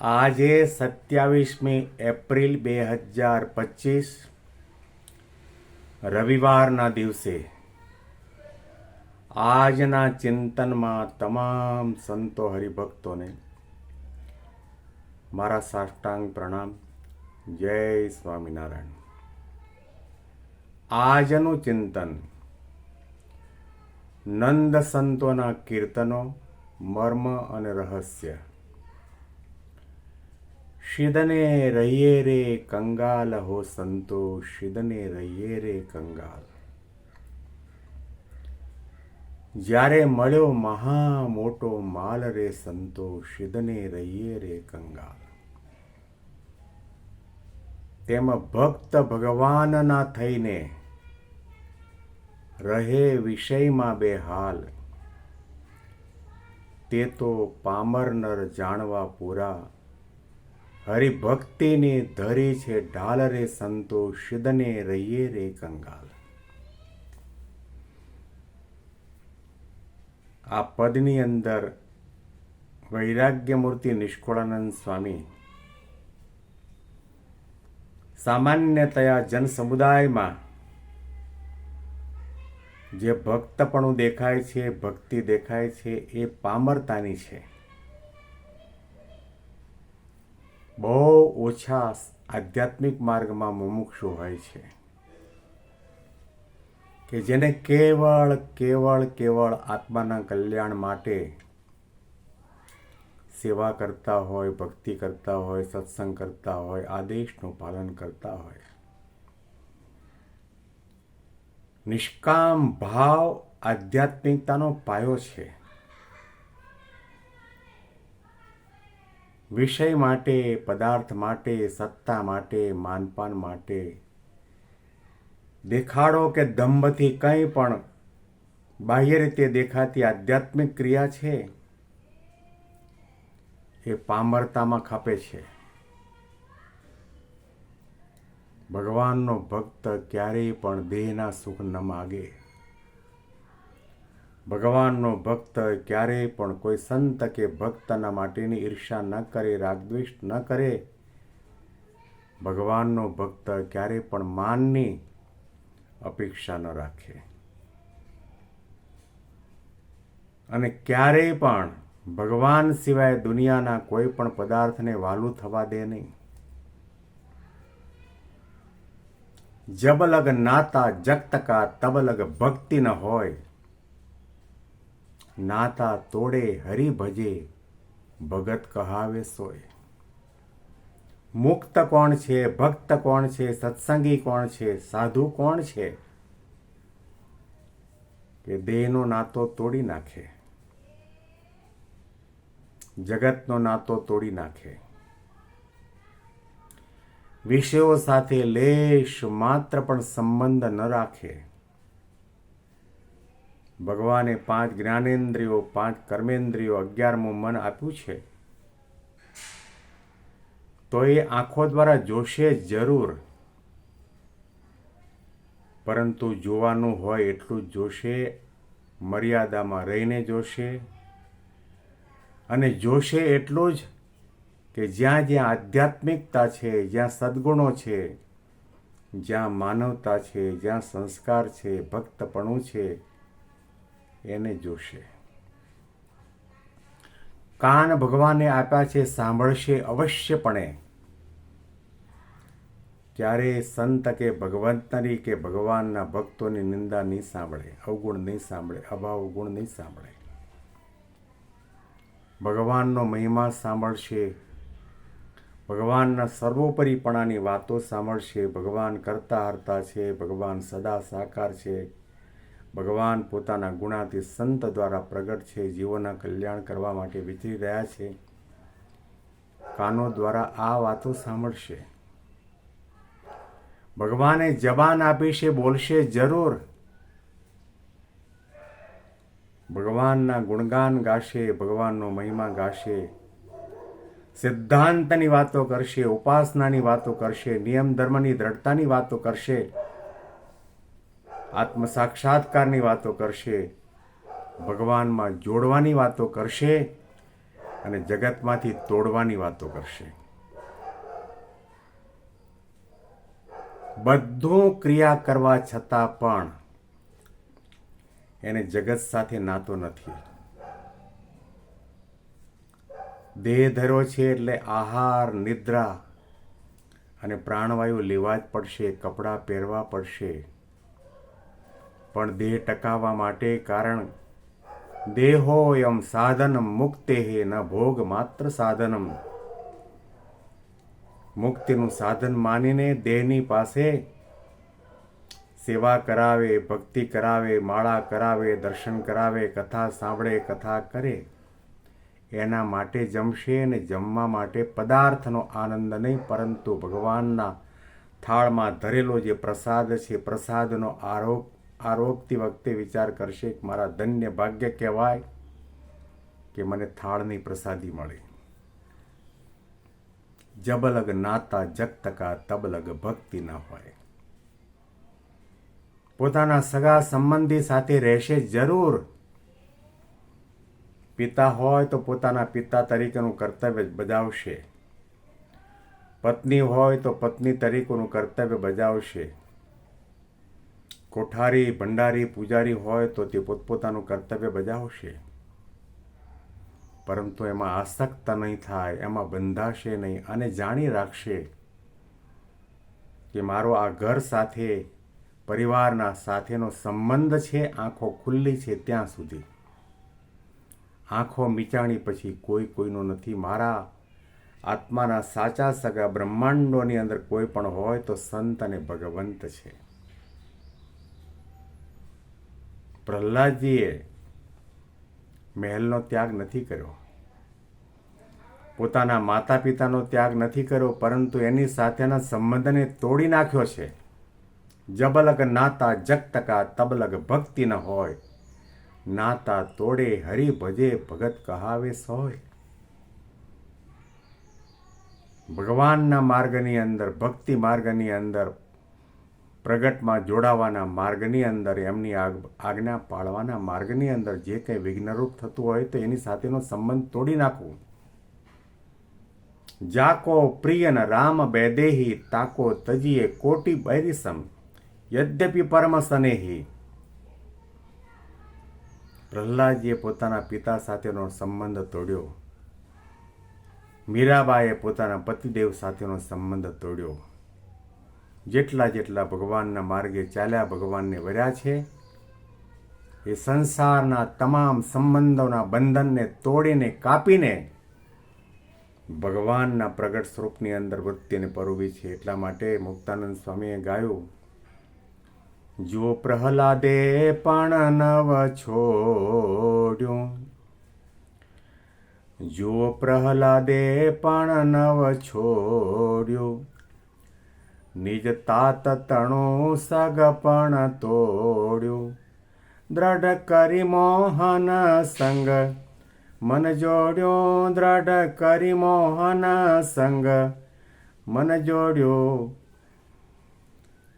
આજે સત્યાવીસમી એપ્રિલ બે હજાર પચીસ, રવિવારના દિવસે આજના ચિંતનમાં તમામ સંતો હરિભક્તોને મારા સાષ્ટાંગ પ્રણામ. જય સ્વામિનારાયણ. આજનું ચિંતન નંદ સંતોના કીર્તનો, મર્મ અને રહસ્ય શિદને રહીએ રે કંગાલ હો સંતો શિદને રહીએ રે કંગાલ જ્યારે મળ્યો મહા મોટો માલ રે સંતો શિદને રહીએ રે કંગાલ તેમાં ભક્ત ભગવાનના થઈને રહે વિષયમાં બે હાલ તે તો પામર નર જાણવા પૂરા હરિભક્તિની ધરે છે ઢાલ રે સંતો શિદને રહીએ રે કંગાલ. આ પદની અંદર વૈરાગ્ય મૂર્તિ નિષ્કુળાનંદ સ્વામી સામાન્યતયા જન સમુદાયમાં જે ભક્તપણું દેખાય છે, ભક્તિ દેખાય છે, એ પામરતાની છે. બહુ ઓછા આધ્યાત્મિક માર્ગમાં મુમુક્ષુ હોય છે. કે જેને કેવળ કેવળ કેવળ આત્માના કલ્યાણ માટે સેવા કરતા હોય, ભક્તિ કરતા હોય, સત્સંગ કરતા હોય, આદેશનું પાલન કરતા હોય. નિષ્કામ ભાવ આધ્યાત્મિકતાનો પાયો છે. વિષય માટે, પદાર્થ માટે, સત્તા માટે, માનપાન માટે. દેખાડો કે દંભથી કંઈ પણ બાહ્ય રીતે દેખાતી આધ્યાત્મિક ક્રિયા છે? એ પામરતામાં ખપે છે. ભગવાનનો ભક્ત ક્યારેય પણ દેહના સુખ ન માગે. ભગવાનનો ભક્ત ક્યારેય પણ કોઈ સંત કે ભક્તના માટેની ઈર્ષા ન કરે, રાગદ્વેષ ન કરે. ભગવાનનો ભક્ત ક્યારેય પણ માનની અપેક્ષા ન રાખે. અને ક્યારેય પણ ભગવાન સિવાય દુનિયાના કોઈ પણ પદાર્થને વાલું થવા દે નહીં. જબલગ નાતા જગતકા તબલગ ભક્તિ ન હોય. નાતા તોડે, હરિ ભજે, ભગત કહાવે સોય. મુક્ત કોણ છે, ભક્ત કોણ છે, સત્સંગી કોણ છે, સાધુ કોણ છે? કે દેહનો નાતો તોડી નાખે. જગતનો નાતો તોડી નાખે. વિષયો સાથે લેશ માત્ર પણ સંબંધ ન રાખે. ભગવાને પાંચ જ્ઞાનેન્દ્રિયો, પાંચ કર્મેન્દ્રિયો, અગિયારમું મન આપ્યું છે. તો એ આંખો દ્વારા જોશે જરૂર. પરંતુ જોવાનું હોય એટલું જોશે, મર્યાદામાં રહીને જોશે. અને જોશે એટલું જ કે જ્યાં જ્યાં આધ્યાત્મિકતા છે, જ્યાં સદ્ગુણો છે, જ્યાં માનવતા છે, જ્યાં સંસ્કાર છે, ભક્તપણું છે એને જોશે. કાન ભગવાને આપ્યા છે, સાંભળશે અવશ્યપણે. ત્યારે સંત કે ભગવંતની કે ભગવાનના ભક્તોની નિંદા નહીં સાંભળે, અવગુણ નહીં સાંભળે, અભાવ ગુણ નહીં સાંભળે. ભગવાનનો મહિમા સાંભળશે, ભગવાનના સર્વોપરીપણાની વાતો સાંભળશે, ભગવાન કરતા હરતા છે, ભગવાન સદા સાકાર છે ભગવાન પોતાના ગુણાથી સંત દ્વારા પ્રગટ છે, જીવોના કલ્યાણ કરવા માટે વિચરી રહ્યા છે. કાનો દ્વારા આ વાતો સાંભળશે. ભગવાને જબાન આપી છે, બોલશે જરૂર. ભગવાનના ગુણગાન ગાશે, ભગવાનનો મહિમા ગાશે. સિદ્ધાંતની વાતો કરશે, ઉપાસનાની વાતો કરશે, નિયમ ધર્મની દ્રઢતાની વાતો કરશે. આત્મ સાક્ષાત્કારની વાતો કરશે, ભગવાનમાં જોડવાની વાતો કરશે અને જગતમાંથી તોડવાની વાતો કરશે. બધું ક્રિયા કરવા છતાં પણ એને જગત સાથે નાતો નથી. દેહ ધરો છે એટલે આહાર, નિદ્રા અને પ્રાણવાયુ લેવા જ પડશે, કપડાં પહેરવા પડશે. પણ દેહ ટકાવવા માટે કારણ દેહો એમ સાધન મુક્તે ન ભોગ માત્ર સાધનમ. મુક્તિનું સાધન માનીને દેહની પાસે સેવા કરાવે, ભક્તિ કરાવે, માળા કરાવે, દર્શન કરાવે, કથા સાંભળે, કથા કરે, એના માટે જમશે અને જમવા માટે પદાર્થનો આનંદ નહીં, પરંતુ ભગવાનના થાળમાં ધરેલો જે પ્રસાદ છે, પ્રસાદનો આરોગ રોગતી વખતે વિચાર કરશે કે મારા ધન્ય ભાગ્ય કહેવાય કે મને થાળની પ્રસાદી મળે. જબલગ નાતા જગતકા તબલગ ભક્તિ ન હોય. પોતાના સગા સંબંધી સાથે રહેશે જરૂર. પિતા હોય તો પોતાના પિતા તરીકેનું કર્તવ્ય બજાવશે. પત્ની હોય તો પત્ની તરીકેનું કર્તવ્ય બજાવશે. કોઠારી, ભંડારી, પૂજારી હોય તો તે પોતપોતાનું કર્તવ્ય બજાવશે. પરંતુ એમાં આસક્ત નહીં થાય, એમાં બંધાશે નહીં અને જાણી રાખશે કે મારો આ ઘર સાથે, પરિવારના સાથેનો સંબંધ છે, આંખો ખુલ્લી છે ત્યાં સુધી. આંખો મીચાણી પછી કોઈ કોઈનો નથી. મારા આત્માના સાચા સગા બ્રહ્માંડોની અંદર કોઈ પણ હોય તો સંત અને ભગવંત છે. પ્રહલાદજીએ મહેલનો ત્યાગ નથી કર્યો. પોતાના માતા પિતાનો ત્યાગ નથી કર્યો, પરંતુ એની સાથેના સંબંધને તોડી નાખ્યો છે. જબલગ નાતા જગતકા તબલગ ભક્તિ ન હોય. નાતા તોડે હરિ ભજે ભગત કહાવે સોય. ભગવાનના માર્ગની અંદર, ભક્તિ માર્ગની અંદર પ્રગટમાં જોડાવાના માર્ગની અંદર, એમની આજ્ઞા પાળવાના માર્ગની અંદર જે કંઈ વિઘ્નરૂપ થતું હોય તો એની સાથેનો સંબંધ તોડી નાખવું. જાકો પ્રિયન રામ બેદેહી તાકો તજીએ કોટી બૈરિસમ, યદ્યપિ પરમ સનેહી પ્રહલાદજીએ પોતાના પિતા સાથેનો સંબંધ તોડ્યો. મીરાબાએ પોતાના પતિદેવ સાથેનો સંબંધ તોડ્યો. જેટલા જેટલા ભગવાનના માર્ગે ચાલ્યા ભગવાનને વર્યા છે, એ સંસારના તમામ સંબંધોના બંધનને તોડીને કાપીને ભગવાનના પ્રગટ સ્વરૂપની અંદર વૃત્તિને પરોવી છે. એટલા માટે મુક્તાનંદ સ્વામીએ ગાયું જો પ્રહલાદે પણ નવ છોડ્યું. જો પ્રહલાદે પણ નવ છોડ્યું. નિજ તાત તણો સગપણ તોડ્યું. દ્રઢ કરી મોહન સંગ. મન જોડ્યો દ્રઢ કરી મોહન સંગ. મન જોડ્યો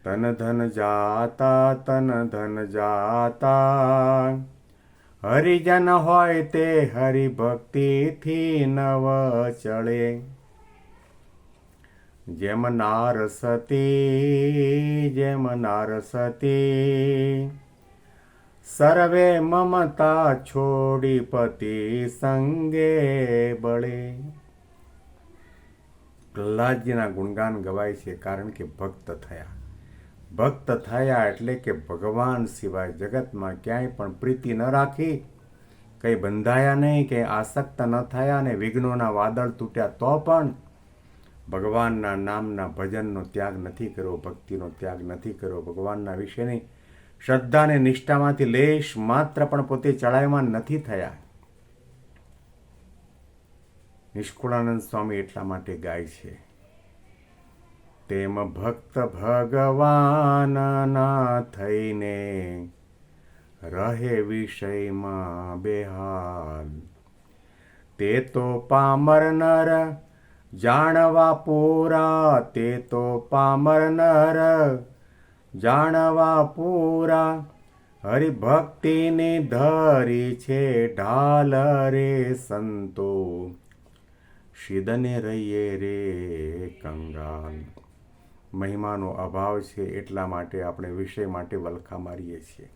તન ધન જાતા, તન ધન જાતા. હરિજન હોય તે હરિભક્તિથી નવ ચડે જેમ નારસતી જેમ નારસતી સર્વે મમતા છોડી પતિ સંગે બળે. પ્રહલાદજીના ગુણગાન ગવાય છે કારણ કે ભક્ત થયા. ભક્ત થયા એટલે કે ભગવાન સિવાય જગતમાં ક્યાંય પણ પ્રીતિ ન રાખી. કંઈ બંધાયા નહીં કે આસક્ત ન થયા અને વિઘ્નોના વાદળ તૂટ્યા તો પણ ભગવાનના નામના ભજનનો ત્યાગ નથી કર્યો, ભક્તિનો ત્યાગ નથી કર્યો, ભગવાનના વિશેની શ્રદ્ધા અને નિષ્ઠામાંથી લેશ માત્ર પણ પોતે ચડાયમાન નથી થયા. નિષ્કુળાનંદ સ્વામી એટલા માટે ગાય છે. તેમ ભક્ત ભગવાનના થઈને રહે વિષયમાં બેહાલ. તે તો પામર નર જાણવા પૂરા તે તો પામર નર. જાણવા પૂરા હરિભક્તિને ધરી છે ઢાલ રે સંતો. શિદને રહીએ રે કંગાલ. મહિમાનો અભાવ છે એટલા માટે આપણે વિષય માટે વલખા મારીએ છીએ.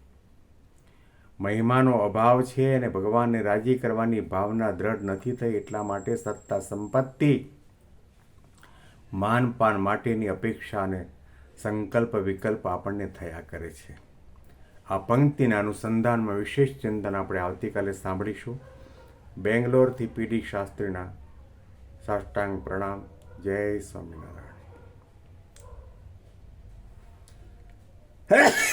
મહિમાનો અભાવ છે અને ભગવાનને રાજી કરવાની ભાવના દ્રઢ નથી થઈ એટલા માટે સત્તા સંપત્તિ માનપાન માટેની અપેક્ષા અને સંકલ્પ વિકલ્પ આપણને થયા કરે છે. આ પંક્તિના અનુસંધાનમાં વિશેષ ચિંતન આપણે આવતીકાલે સાંભળીશું. બેંગ્લોરથી પીડી શાસ્ત્રીના સાષ્ટાંગ પ્રણામ. જય સ્વામિનારાયણ.